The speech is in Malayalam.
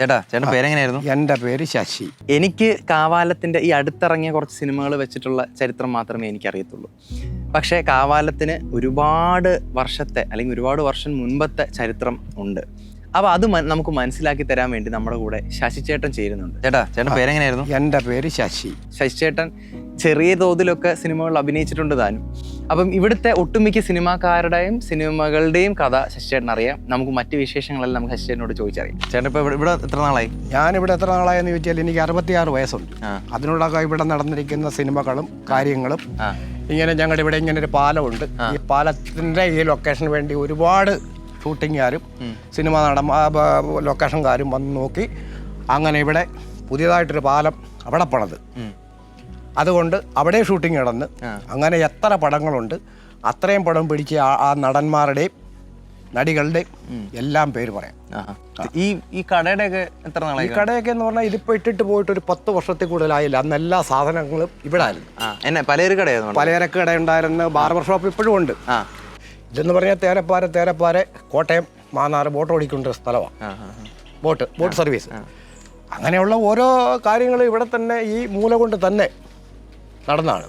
ചേട്ടാ ചേട്ടൻ പേരെങ്ങനെയായിരുന്നു? എന്റെ പേര് ശശി. എനിക്ക് കാവാലത്തിന്റെ ഈ അടുത്തിറങ്ങിയ കുറച്ച് സിനിമകൾ വെച്ചിട്ടുള്ള ചരിത്രം മാത്രമേ എനിക്കറിയത്തുള്ളൂ. പക്ഷേ കാവാലത്തിന് ഒരുപാട് വർഷത്തെ അല്ലെങ്കിൽ ഒരുപാട് വർഷം മുൻപത്തെ ചരിത്രം ഉണ്ട്. അപ്പോൾ അത് മ- നമുക്ക് മനസ്സിലാക്കി തരാൻ വേണ്ടി നമ്മുടെ കൂടെ ശശി ചേട്ടൻ ചേരുന്നുണ്ട്. ചേട്ടാ ചേട്ടൻ പേരെങ്ങനെയായിരുന്നു? എന്റെ പേര് ശശി. ശശി ചേട്ടൻ ചെറിയ തോതിലൊക്കെ സിനിമകളിൽ അഭിനയിച്ചിട്ടുണ്ട് താനും. അപ്പം ഇവിടുത്തെ ഒട്ടുമിക്ക സിനിമാക്കാരുടെയും സിനിമകളുടെയും കഥ ശശിചേട്ടൻ അറിയാം. നമുക്ക് മറ്റ് വിശേഷങ്ങളെല്ലാം നമുക്ക് ശശിചേട്ടനോട് ചോദിച്ചറിയാം. ചേട്ടൻ ഇപ്പോൾ ഇവിടെ ഇവിടെ എത്ര നാളായി? ഞാനിവിടെ എത്ര നാളായെന്ന് ചോദിച്ചാൽ എനിക്ക് അറുപത്തിയാറ് വയസ്സുണ്ട്. അതിനോടൊക്കെ ഇവിടെ നടന്നിരിക്കുന്ന സിനിമകളും കാര്യങ്ങളും ഇങ്ങനെ ഞങ്ങളുടെ ഇവിടെ ഇങ്ങനെ ഒരു പാലമുണ്ട്. ഈ പാലത്തിന്റെ ഈ ലൊക്കേഷന് വേണ്ടി ഒരുപാട് ഷൂട്ടിങ്ങുകാരും സിനിമ നടൻ ലൊക്കേഷൻകാരും വന്ന് നോക്കി അങ്ങനെ ഇവിടെ പുതിയതായിട്ടൊരു പാലം അവിടെ പണത്. അതുകൊണ്ട് അവിടെ ഷൂട്ടിംഗ് നടന്ന് അങ്ങനെ എത്ര പടങ്ങളുണ്ട് അത്രയും പടം പിടിച്ച ആ- നടന്മാരുടെയും നടികളുടെയും എല്ലാം പേര് പറയാം. ഈ ഈ കടയുടെയൊക്കെ എത്ര നാളായി കടയൊക്കെ എന്ന് പറഞ്ഞാൽ ഇതിപ്പോ ഇട്ടിട്ട് പോയിട്ട് ഒരു പത്ത് വർഷത്തിൽ കൂടുതലായില്ല. അന്ന് എല്ലാ സാധനങ്ങളും ഇവിടെ ആയിരുന്നു. പലചരക്ക് കടയായിരുന്നു. പലചരക്ക് കട ഉണ്ടായിരുന്നു ബാർബർ ഷോപ്പ് ഇപ്പോഴും ഉണ്ട്. ഇതെന്ന് പറഞ്ഞാൽ തേരപ്പാര തേരപ്പാര കോട്ടയം മാന്നാർ ബോട്ട് ഓടിക്കൊണ്ട സ്ഥലമാണ് ബോട്ട് ബോട്ട് സർവീസ്. അങ്ങനെയുള്ള ഓരോ കാര്യങ്ങളും ഇവിടെ തന്നെ ഈ മൂല കൊണ്ട് തന്നെ നടന്നാണ്.